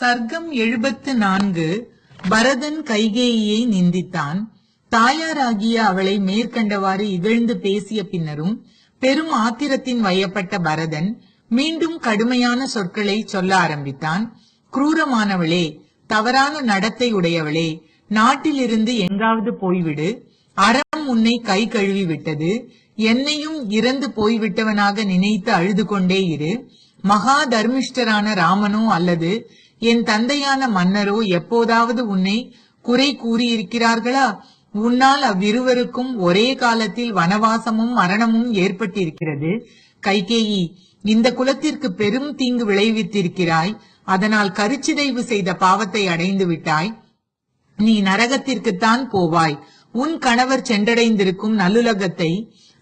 சர்க்கம் எழுபத்து நான்கு பரதன் கைகேயியை நிந்தித்தான். தாயாராகிய அவளை மேற்கண்டவாறு இகழ்ந்து பேசிய பின்னரும் பெரும் ஆத்திரத்தின் வயப்பட்ட பரதன் மீண்டும் கடுமையான சொற்களை சொல்ல ஆரம்பித்தான். குரூரமானவளே தவறான நடத்தை உடையவளே நாட்டிலிருந்து எங்காவது போய்விடு. அறம் உன்னை கை கழுவி விட்டது. என்னையும் இறந்து போய்விட்டவனாக நினைத்து அழுது கொண்டே இரு. மகா தர்மிஷ்டரான ராமனோ அல்லது என் தந்தையான மன்னரோ எப்போதாவது உன்னை குறை கூறியிருக்கிறார்களா? உன்னால் அவ்விருவருக்கும் ஒரே காலத்தில் வனவாசமும் மரணமும் ஏற்பட்டிருக்கிறது. கைகேயி இந்த குலத்திற்கு பெரும் தீங்கு விளைவித்திருக்கிறாய். அதனால் கருச்சிதைவு செய்த பாவத்தை அடைந்து விட்டாய். நீ நரகத்திற்குத்தான் போவாய். உன் கணவர் சென்றடைந்திருக்கும் நல்லுலகத்தை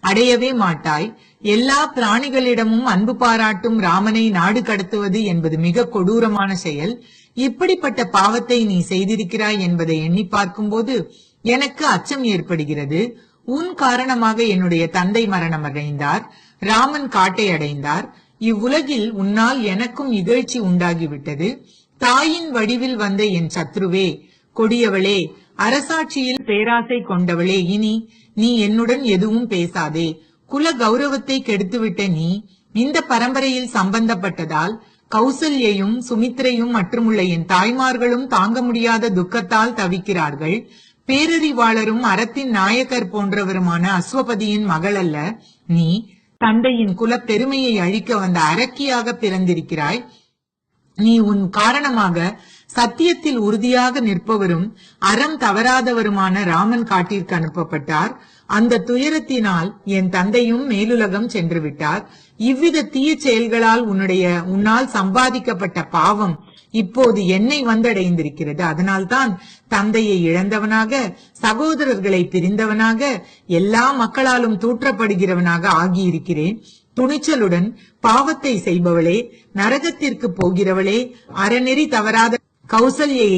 அடையவே மாட்டாய். எல்லா பிராணிகளிடமும் அன்பு பாராட்டும் ராமனை நாடு கடத்துவது என்பது மிக கொடூரமான செயல். இப்படிப்பட்ட பாவத்தை நீ செய்திருக்கிறாய் என்பதை எண்ணி பார்க்கும்போது எனக்கு அச்சம் ஏற்படுகிறது. உன் காரணமாக என்னுடைய தந்தை மரணம் அடைந்தார். ராமன் காட்டை அடைந்தார். இவ்வுலகில் உன்னால் எனக்கும் இகழ்ச்சி உண்டாகிவிட்டது. தாயின் வடிவில் வந்த என் சத்ருவே கொடியவளே அரசாட்சியில் பேராசை கொண்டவளே இனி நீ என்னுடன் எதுவும் பேசாதே. குல கௌரவத்தை கெடுத்துவிட்ட நீ இந்த பரம்பரையில் சம்பந்தப்பட்டதால் கௌசல்யையும் சுமித்ரையும் மற்றுமுள்ள என் தாய்மார்களும் தாங்க முடியாத துக்கத்தால் தவிக்கிறார்கள். பேரறிவாளரும் அறத்தின் நாயக்கர் போன்றவருமான அஸ்வபதியின் மகள் அல்ல நீ தந்தையின் குல பெருமையை அழிக்க வந்த அரக்கியாக பிறந்திருக்கிறாய். நீ உன் காரணமாக சத்தியத்தில் உறுதியாக நிற்பவரும் அறம் தவறாதவருமான ராமன் காட்டிற்கு அனுப்பப்பட்டார். அந்த துயரத்தினால் என் தந்தையும் மேலுலகம் சென்று விட்டார் இவ்வித தீய செயல்களால் உன்னுடைய உன்னால் சம்பாதிக்கப்பட்ட பாவம் இப்போது என்னை வந்தடைந்திருக்கிறது. அதனால்தான் தந்தையை இழந்தவனாக சகோதரர்களை பிரிந்தவனாக எல்லா மக்களாலும் தூற்றப்படுகிறவனாக ஆகியிருக்கிறேன். துணிச்சலுடன் பாவத்தை செய்பவளே நரகத்திற்கு போகிறவளே அறநெறி தவறாத கௌசல்யை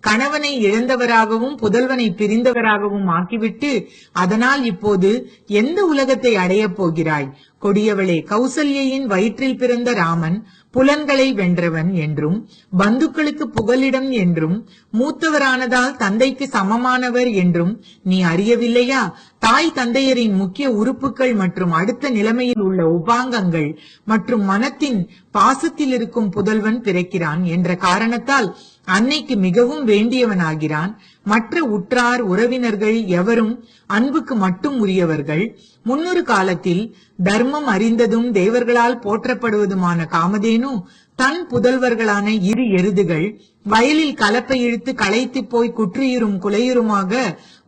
கணவனை இழந்தவராகவும் புதல்வனை பிரிந்தவராகவும் ஆக்கிவிட்டு அதனால் இப்போது எந்த உலகத்தை அடையப் போகிறாய்? கொடியவளே கௌசல்யின் வயிற்றில் பிறந்த ராமன் புலன்களை வென்றவன் என்றும் பந்துக்களுக்கு புகலிடம் என்றும் மூத்தவரானதால் தந்தைக்கு சமமானவர் என்றும் நீ அறியவில்லையா? தாய் தந்தையரின் முக்கிய உறுப்புகள் மற்றும் அடுத்த நிலைமையில் உள்ள உபாங்கங்கள் மற்றும் மனத்தின் பாசத்தில் இருக்கும் புதல்வன் பிறக்கிறான் என்ற காரணத்தால் அன்னைக்கு மிகவும் வேண்டியவனாகிறான். மற்ற உற்றார் உறவினர்கள் எவரும் அன்புக்கு மட்டும் உரியவர்கள். முன்னொரு காலத்தில் தர்மம் அறிந்ததும் தேவர்களால் போற்றப்படுவதுமான காமதேனு தன் புதல்வர்களான இரு எருதுகள் வயலில் கலப்பை இழுத்து களைத்து போய் குற்றியுறும் குலையுறுமாக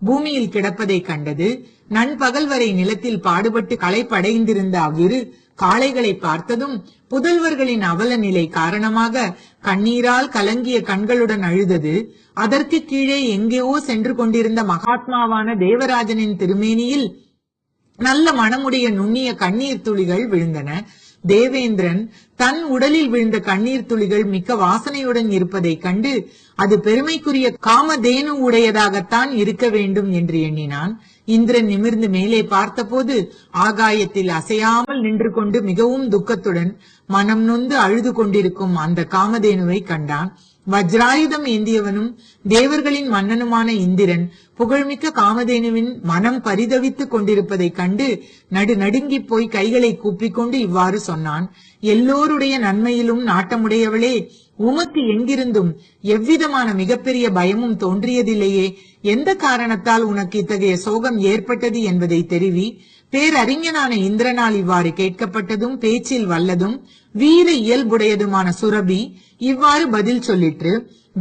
பூமியில் கிடப்பதை கண்டது நண்பகல் வரை நிலத்தில் பாடுபட்டு களைப்படைந்திருந்த அவ்விரு காளைகளை பார்த்ததும் புதல்வர்களின் அவல நிலை காரணமாக கண்ணீரால் கலங்கிய கண்களுடன் அழுதது. அதற்கு கீழே எங்கேயோ சென்று கொண்டிருந்த மகாத்மாவான தேவராஜனின் திருமேனியில் நல்ல மனமுடைய நுண்ணிய கண்ணீர் துளிகள் விழுந்தன. தேவேந்திரன் தன் உடலில் விழுந்த கண்ணீர் துளிகள் மிக்க வாசனையுடன் இருப்பதை கண்டு அது பெருமைக்குரிய காமதேனு உடையதாகத்தான் இருக்க வேண்டும் என்று எண்ணினான். இந்திரன் நிமிர்ந்து மேலே பார்த்தபோது ஆகாயத்தில் அசையாமல் நின்று கொண்டு மிகவும் துக்கத்துடன் மனம் நொந்து அழுது கொண்டிருக்கும் அந்த காமதேனுவை கண்டான். வஜ்ராயுதம் ஏந்தியவனும் தேவர்களின் மன்னனுமான இந்திரன் புகழ்மிக்க காமதேனுவின் மனம் பரிதவித்துக் கொண்டிருப்பதைக் கண்டு நடு நடுங்கி போய் கைகளை கூப்பிக்கொண்டு இவ்வாறு சொன்னான் எல்லோருடைய நன்மையிலும் நாட்டமுடையவளே உமக்கு எங்கிருந்தும் எவ்விதமான மிகப்பெரிய பயமும் தோன்றியதில்லையே எந்த காரணத்தால் உனக்கு இத்தகைய சோகம் ஏற்பட்டது என்பதை தெரிவி பேரறிஞனான இந்திரனால் இவ்வாறு கேட்கப்பட்டதும் பேச்சில் வல்லதும் வீர இயல்புடையதுமான சுரபி இவ்வாறு பதில் சொல்லிற்று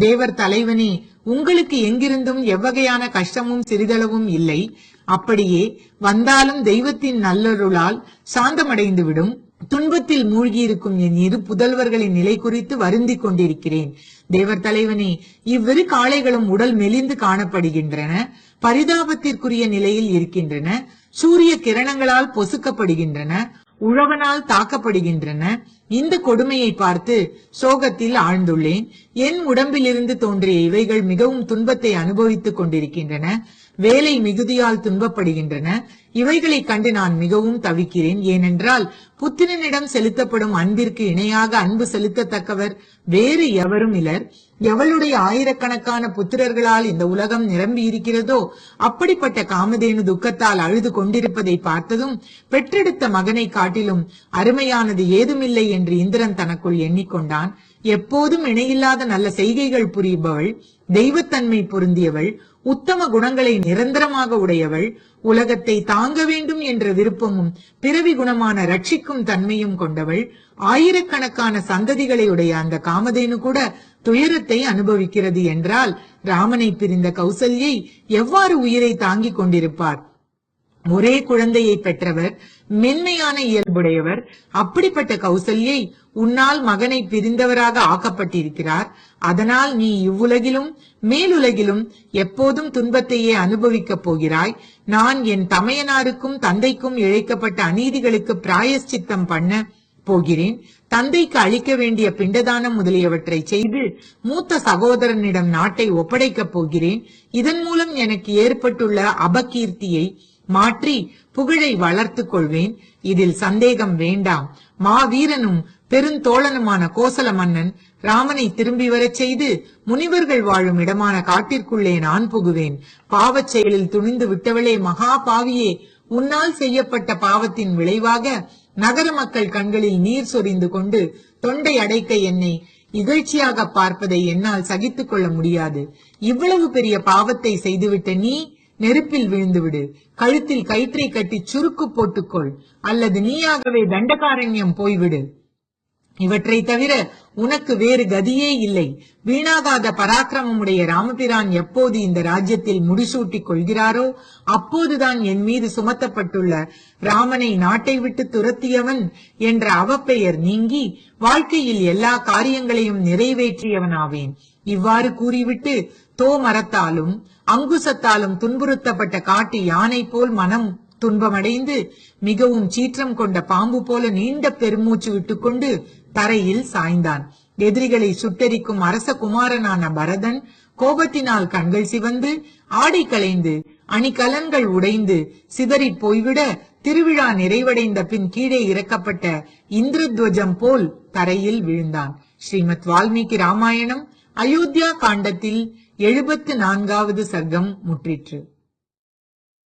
தேவர் தலைவனே உங்களுக்கு எங்கிருந்தும் எவ்வகையான கஷ்டமும் சிறிதளவும் இல்லை. அப்படியே வந்தாலும் தெய்வத்தின் நல்லருளால் சாந்தமடைந்துவிடும். துன்பத்தில் மூழ்கியிருக்கும் என் இரு புதல்வர்களின் நிலை குறித்து வருந்திக் கொண்டிருக்கிறேன். தேவர் தலைவனே இவ்விரு காளைகளும் உடல் மெலிந்து காணப்படுகின்றன பரிதாபத்திற்குரிய நிலையில் இருக்கின்றன சூரிய கிரணங்களால் பொசுக்கப்படுகின்றன. உழவனால் தாக்கப்படுகின்றன. இந்த கொடுமையை பார்த்து சோகத்தில் ஆழ்ந்துள்ளேன். என் உடம்பிலிருந்து தோன்றிய இவைகள் மிகவும் துன்பத்தை அனுபவித்துக் கொண்டிருக்கின்றன. வேலை மிகுதியால் துன்பப்படுகின்றன. இவைகளை கண்டு நான் மிகவும் தவிக்கிறேன். ஏனென்றால் புத்திரனிடம் செலுத்தப்படும் அன்பிற்கு இணையாக அன்பு செலுத்தத்தக்கவர் வேறு எவரும் இலர் எவளுடைய ஆயிரக்கணக்கான புத்திரர்களால் இந்த உலகம் நிரம்பி இருக்கிறதோ அப்படிப்பட்ட காமதேனு துக்கத்தால் அழுது கொண்டிருப்பதை பார்த்ததும் பெற்றெடுத்த மகனை காட்டிலும் அருமையானது ஏதுமில்லை என்று இந்திரன் தனக்குள் எண்ணிக்கொண்டான். எப்போதும் இணையில்லாத நல்ல செய்கைகள் புரிபவள் தெய்வத்தன்மை பொருந்தியவள் உத்தம குணங்களை நிரந்தரமாக உடையவள் உலகத்தை தாங்க வேண்டும் என்ற விருப்பமும் பிறவி குணமான ரட்சிக்கும் தன்மையும் கொண்டவள் ஆயிரக்கணக்கான சந்ததிகளை உடைய அந்த காமதேனு கூட துயரத்தை அனுபவிக்கிறது என்றால் ராமனை பிரிந்த கௌசல்யை எவ்வாறு உயிரை தாங்கிக் கொண்டிருப்பார்? ஒரே குழந்தையை பெற்றவர் மென்மையான இயல்புடையவர் அப்படிப்பட்ட கௌசல்யை உன்னால் மகனை பிரிந்தவராக ஆக்கப்பட்டிருக்கிறார். அதனால் நீ இவ்வுலகிலும் மேலுலகிலும் எப்போதும் துன்பத்தையே அனுபவிக்கப் போகிறாய். நான் என் தமையனாருக்கும் தந்தைக்கும் இழைக்கப்பட்ட அநீதிகளுக்கு பிராயஷ்சித்தம் பண்ண போகிறேன். தந்தைக்கு அளிக்க வேண்டிய பிண்டதானம் முதலியவற்றை செய்து மூத்த சகோதரனிடம் நாட்டை ஒப்படைக்கப் போகிறேன். இதன் மூலம் எனக்கு ஏற்பட்டுள்ள அபகீர்த்தியை மாற்றி புகழை வளர்த்துக் கொள்வேன். இதில் சந்தேகம் வேண்டாம். மாவீரனும் பெருந்தோழனுமான கோசல மன்னன் ராமனை திரும்பி வரச் செய்து முனிவர்கள் வாழும் இடமான காட்டிற்குள்ளே நான் புகுவேன். பாவச் செயலில் துணிந்து விட்டவளே மகா பாவியே. உன்னால் செய்யப்பட்ட பாவத்தின் விளைவாக நகர மக்கள் கண்களில் நீர் சொரிந்து கொண்டு தொண்டை அடைக்க என்னை இகழ்ச்சியாக பார்ப்பதை என்னால் சகித்துக் கொள்ள முடியாது. இவ்வளவு பெரிய பாவத்தை செய்துவிட்ட நீ நெருப்பில் விழுந்துவிடு. கழுத்தில் கயிற்றை கட்டி சுருக்கு போட்டுக்கொள். அல்லது நீயாகவே தண்டகாரண்யம் போய்விடு. இவற்றை தவிர உனக்கு வேறு கதியே இல்லை. வீணாகாத பராக்கிரமமுடைய ராமபிரான் எப்போது இந்த ராஜ்யத்தில் முடிசூட்டிக் கொள்கிறாரோ அப்போதுதான் என் மீது சுமத்தப்பட்டுள்ள ராமனை நாட்டை விட்டு துரத்தியவன் என்ற அவப்பெயர் நீங்கி வாழ்க்கையில் எல்லா காரியங்களையும் நிறைவேற்றியவனாவேன். இவ்வாறு கூறிவிட்டு தோ மரத்தாலும் அங்குசத்தாலும் துன்புறுத்தப்பட்ட காட்டு யானை போல் மனம் துன்பமடைந்து மிகவும் சீற்றம் கொண்ட பாம்பு போல நீண்ட பெருமூச்சு விட்டுக்கொண்டு தரையில் சாய்ந்தான். எதிரிகளை சுட்டரிக்கும் அரச குமாரனான பரதன் கோபத்தினால் கண்கள் சிவந்து ஆடை களைந்து அணிகலன்கள் உடைந்து சிதறி போய்விட திருவிழா நிறைவடைந்த பின் கீழே இறக்கப்பட்ட இந்திரத்வஜம் போல் தரையில் விழுந்தான். ஸ்ரீமத் வால்மீகி ராமாயணம் அயோத்தியா காண்டத்தில் எழுபத்து நான்காவது சர்க்கம் முற்றிற்று.